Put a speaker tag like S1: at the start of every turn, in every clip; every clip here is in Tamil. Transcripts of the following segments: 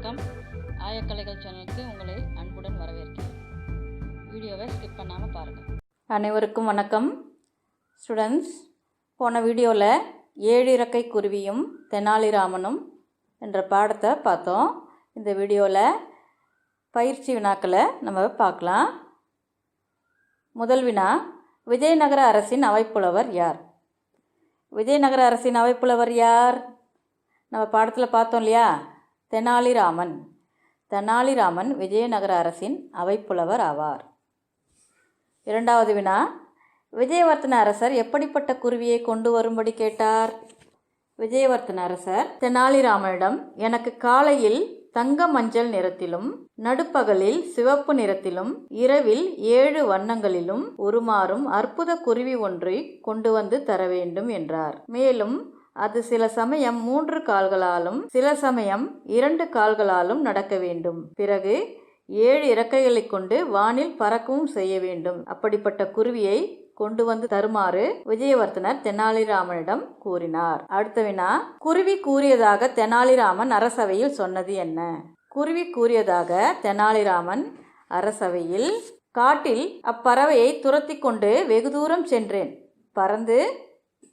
S1: வணக்கம். ஆயக்கலைகள் சேனலுக்கு உங்களை அன்புடன் வரவேற்கிறேன். வீடியோவை ஸ்கிப் பண்ணாமல் பாருங்கள்
S2: அனைவருக்கும் வணக்கம். ஸ்டூடெண்ட்ஸ் போன வீடியோவில் ஏழு இறக்கை குருவியும் தெனாலிராமனும் என்ற பாடத்தை பார்த்தோம். இந்த வீடியோவில் பயிற்சி வினாக்களை நம்ம பார்க்கலாம். முதல் வினா விஜயநகர அரசின் அவைப்புலவர் யார்? விஜயநகர அரசின் அவைப்புலவர் யார்? நம்ம பாடத்தில் பார்த்தோம் இல்லையா? தெனாலிராமன். தெனாலிராமன் விஜயநகர அரசின் அவைப்புலவர் ஆவார். இரண்டாவது வினா. விஜயவர்த்தன அரசர் எப்படிப்பட்ட குருவியை கொண்டு வரும்படி கேட்டார்? விஜயவர்த்தன அரசர் தெனாலிராமனிடம் எனக்கு காலையில் தங்க மஞ்சள் நிறத்திலும் நடுப்பகலில் சிவப்பு நிறத்திலும் இரவில் ஏழு வண்ணங்களிலும் உருமாறும் அற்புத குருவி ஒன்றை கொண்டு வந்து தர வேண்டும் என்றார். மேலும் அது சில சமயம் மூன்று கால்களாலும் சில சமயம் இரண்டு கால்களாலும் நடக்க வேண்டும். பிறகு ஏழு இறக்கைகளைக் கொண்டு வானில் பறக்கவும் செய்ய வேண்டும். அப்படிப்பட்ட குருவியை கொண்டு வந்து தருமாறு விஜயவர்த்தனர் தெனாலிராமனிடம் கூறினார். அடுத்த வினா குருவி கூறியதாக தெனாலிராமன் அரசவையில் சொன்னது என்ன? குருவி கூறியதாக தெனாலிராமன் அரசவையில் காட்டில் அப்பறவையை துரத்தி கொண்டு வெகு தூரம் சென்றேன். பறந்து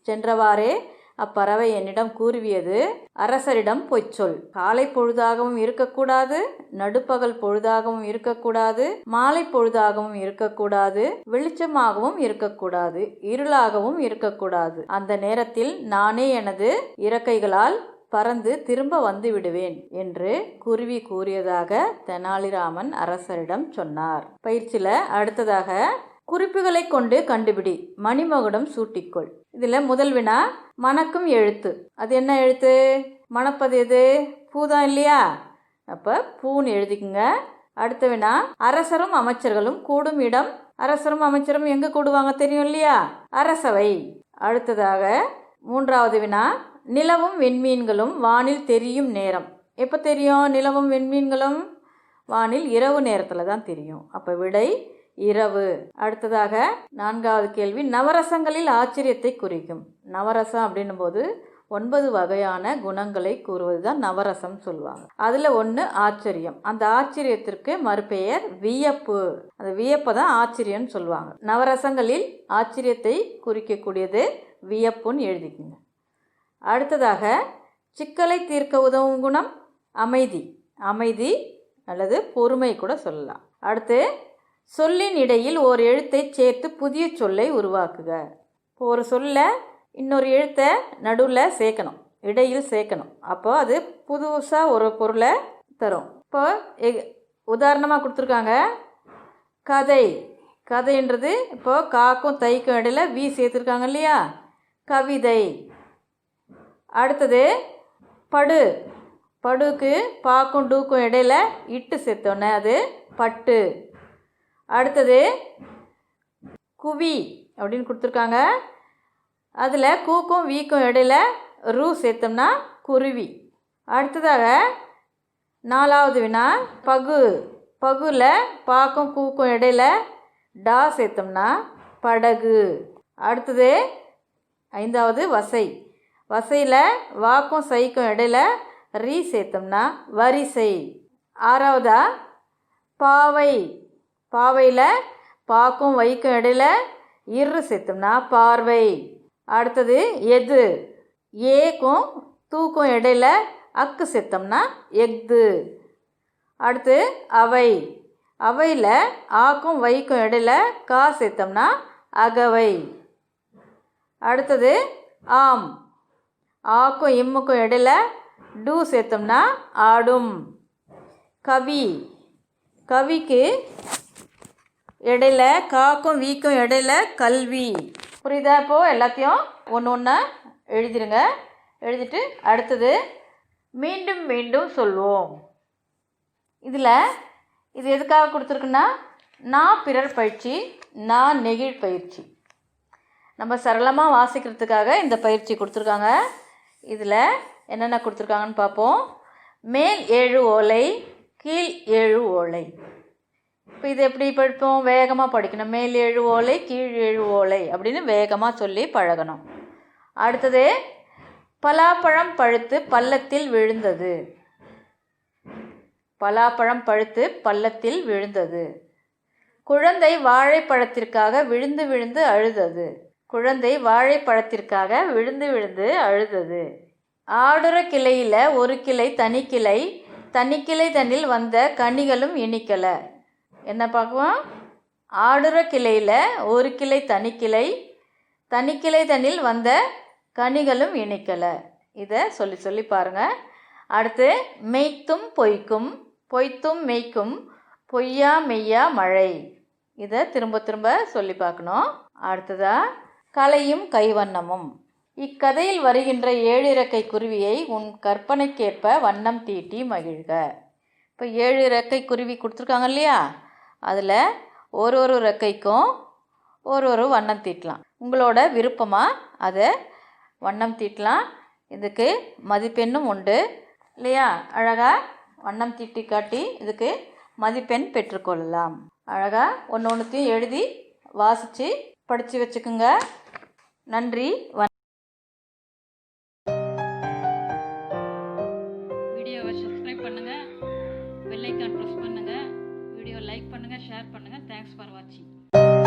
S2: சென்றவாறே அப்பறவை என்னிடம் கூறியது அரசரிடம் பொய்ச்சொல் காலை பொழுதாகவும் இருக்கக்கூடாது நடுப்பகல் பொழுதாகவும் இருக்கக்கூடாது மாலை பொழுதாகவும் இருக்கக்கூடாது வெளிச்சமாகவும் இருக்கக்கூடாது இருளாகவும் இருக்கக்கூடாது. அந்த நேரத்தில் நானே எனது இறக்கைகளால் பறந்து திரும்ப வந்து விடுவேன் என்று குருவி கூறியதாக தெனாலிராமன் அரசரிடம் சொன்னார். பயிற்சியில் அடுத்ததாக குறிப்புகளை கொண்டு கண்டுபிடி. மணிமகுடம் சூட்டிக்கொள். இதில் முதல் வினா மணக்கும் எழுத்து. அது என்ன எழுத்து? மணப்பது எது? பூதான் இல்லையா? அப்போ பூன்னு எழுதிக்குங்க. அடுத்த வினா அரசரும் அமைச்சர்களும் கூடும் இடம். அரசரும் அமைச்சரும் எங்கே கூடுவாங்க தெரியும் இல்லையா? அரசவை. அடுத்ததாக மூன்றாவது வினா நிலவும் வெண்மீன்களும் வானில் தெரியும் நேரம். எப்போ தெரியும் நிலவும் வெண்மீன்களும்? வானில் இரவு நேரத்தில் தான் தெரியும். அப்போ விடை இரவு. அடுத்ததாக நான்காவது கேள்வி நவரசங்களில் ஆச்சரியத்தை குறிக்கும். நவரசம் அப்படின்னும் போது ஒன்பது வகையான குணங்களை கூறுவது தான் நவரசம் சொல்லுவாங்க. அதில் ஒன்று ஆச்சரியம். அந்த ஆச்சரியத்திற்கு மறுபெயர் வியப்பு. அந்த வியப்பை தான் ஆச்சரியம்னு சொல்லுவாங்க. நவரசங்களில் ஆச்சரியத்தை குறிக்கக்கூடியது வியப்புன்னு எழுதிக்குங்க. அடுத்ததாக சிக்கலை தீர்க்க உதவும் குணம் அமைதி. அமைதி அல்லது பொறுமை கூட சொல்லலாம். அடுத்து சொல்லின் இடையில் ஒரு எழுத்தை சேர்த்து புதிய சொல்லை உருவாக்குக. இப்போ ஒரு சொல்ல இன்னொரு எழுத்தை நடுவில் சேர்க்கணும் இடையில் சேர்க்கணும். அப்போ அது புதுசாக ஒரு பொருளை தரும். இப்போ உதாரணமாக கொடுத்துருக்காங்க. கதை. கதைன்றது இப்போது காக்கும் தைக்கும் இடையில வி சேர்த்துருக்காங்க இல்லையா? கவிதை. அடுத்தது படு. படுக்கு பாக்கும் டூக்கும் இடையில் இட்டு சேர்த்தோன்னே அது பட்டு. அடுத்தது குவி அப்படின்னு கொடுத்துருக்காங்க. அதில் கூக்கும் வீக்கும் இடையில ரூ சேர்த்தோம்னா குருவி. அடுத்ததாக நாலாவது வினா பகு. பகுல பாக்கும் கூக்கும் இடையில டா சேர்த்தோம்னா படகு. அடுத்தது ஐந்தாவது வசை. வசையில் வாக்கும் சைக்கும் இடையில ரீ சேர்த்தோம்னா வரிசை. ஆறாவதா பாவை. பாவையில் பாக்கும் வைக்கும் இடையில இரு சேர்த்தோம்னா பார்வை. அடுத்தது எது ஏக்கும் தூக்கும் இடையில அக்கு சேர்த்தோம்னா எஃது அடுத்து அவை. அவையில் ஆக்கும் வைக்கும் இடையில கா சேர்த்தோம்னா அகவை. அடுத்தது ஆம். ஆக்கும் இம்முக்கும் இடையில டூ சேர்த்தோம்னா ஆடும். கவி. கவிக்கு இடையில காக்கும் வீக்கும் இடையில கல்வி. புரியுதா இப்போது எல்லாத்தையும் ஒன்று ஒன்றா எழுதிடுங்க எழுதிட்டு அடுத்தது மீண்டும் மீண்டும் சொல்வோம். இதில் இது எதுக்காக கொடுத்துருக்குன்னா நான் பிறர் பயிற்சி நான் நெகிழ் பயிற்சி. நம்ம சரளமாக வாசிக்கிறதுக்காக இந்த பயிற்சி கொடுத்துருக்காங்க. இதில் என்னென்ன கொடுத்துருக்காங்கன்னு பார்ப்போம். மேல் ஏழு ஓலை கீழ் ஏழு ஓலை. இப்போ இது எப்படி படிப்போம்? வேகமாக படிக்கணும். மேல் ஏழு ஓலை கீழ் ஏழு ஓலை அப்படின்னு வேகமாக சொல்லி பழகணும். அடுத்தது பலாப்பழம் பழுத்து பள்ளத்தில் விழுந்தது. பலாப்பழம் பழுத்து பள்ளத்தில் விழுந்தது. குழந்தை வாழைப்பழத்திற்காக விழுந்து விழுந்து அழுதது. குழந்தை வாழைப்பழத்திற்காக விழுந்து விழுந்து அழுதது. ஆடுற கிளையில் ஒரு கிளை தனி கிளை தனி கிளை தன்னில் வந்த கனிகளும் இனிக்கலை. என்ன பார்க்குவோம்? ஆடுற கிளையில் ஒரு கிளை தனிக்கிளை தனிக்கிளை தனி தன்னில் வந்த கனிகளும் இணைக்கலை. இதை சொல்லி சொல்லி பாருங்கள் அடுத்து மெய்த்தும் பொய்க்கும் பொய்த்தும் மெய்க்கும் பொய்யா மெய்யா மழை. இதை திரும்ப திரும்ப சொல்லி பார்க்கணும். அடுத்ததா கலையும் கைவண்ணமும். இக்கதையில் வருகின்ற ஏழிறக்கை குருவியை உன் கற்பனைக்கேற்ப வண்ணம் தீட்டி மகிழ்க. இப்போ ஏழு இறக்கை குருவி கொடுத்துருக்காங்க இல்லையா? அதில் ஒரு ஒரு ரெக்கைக்கும் ஒரு ஒரு வண்ணம் தீட்டலாம். உங்களோட விருப்பமாக அதை வண்ணம் தீட்டலாம். இதுக்கு மதிப்பெண்ணும் உண்டு இல்லையா? அழகாக வண்ணம் தீட்டி காட்டி இதுக்கு மதிப்பெண் பெற்றுக்கொள்ளலாம். அழகாக ஒன்று ஒன்றுத்தையும் எழுதி வாசித்து படித்து வச்சுக்குங்க. நன்றி வணக்கம்.
S1: Até Guaraty.